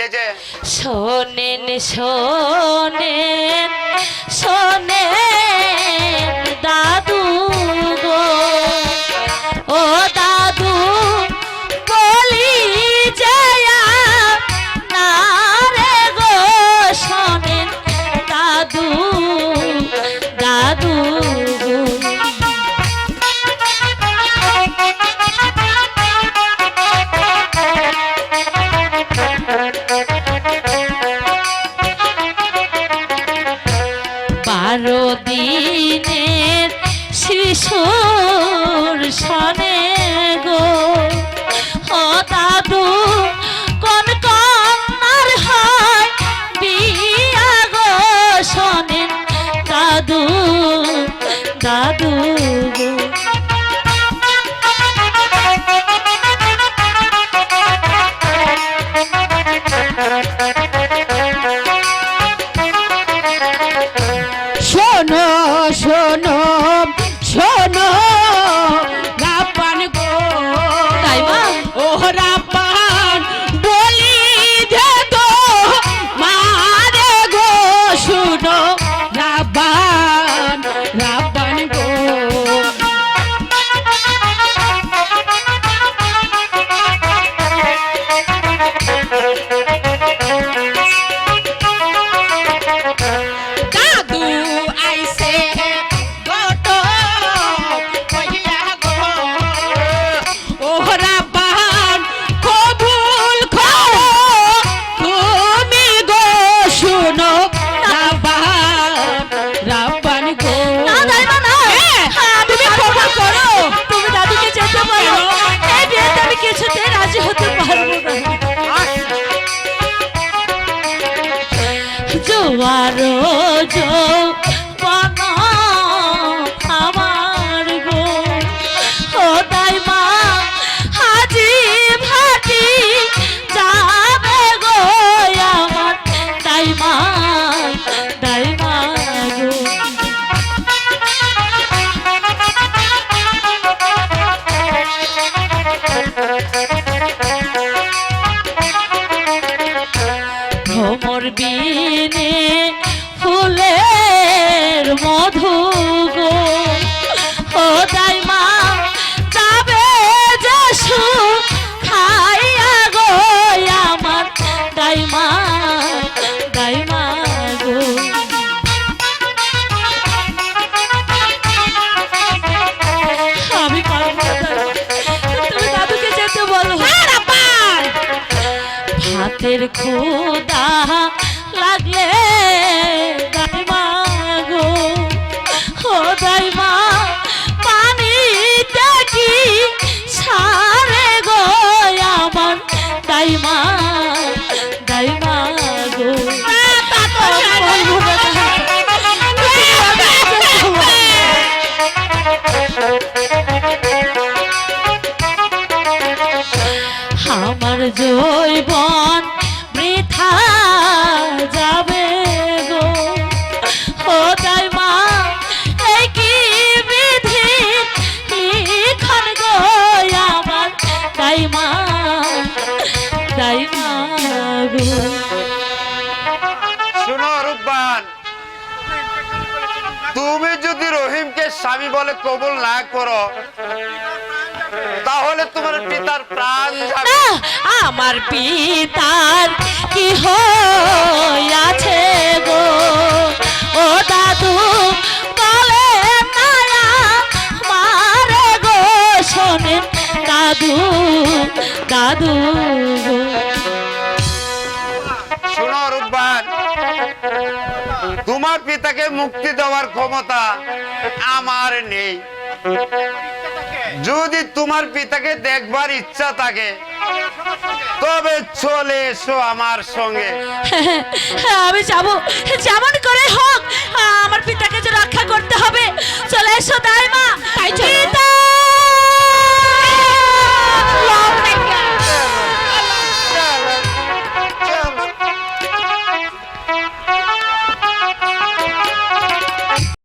কইলে যে। শোনেন শোনেন শোনেন। শিশুর সনে গো। ও দাদু, কোন কন্যার হয় বিয়া গো শোনেন দাদু দাদু শোনো শোনো মধু গো। ও যাবে যশু খাইয়া গো আমার দাইমা দাইমা গো। আমি। তুমি দাদুকে যেতে বলো। ভাতের খুদা জৈবন বৃথা যাবে তুমি যদি রহিমকে স্বামী বলে কবুল না করো, তাহলে তোমার পিতার প্রাণ আমার পিতার কি হইয়াছে গো? ও দাদু, বলে নায়া মারে গো শোনেন দাদু দাদু। তোমার পিতাকে মুক্তি দেওয়ার ক্ষমতা আমার নেই। যদি তোমার পিতাকে দেখবার ইচ্ছা থাকে তবে চলে এসো আমার সঙ্গে। আমি যাব যেমন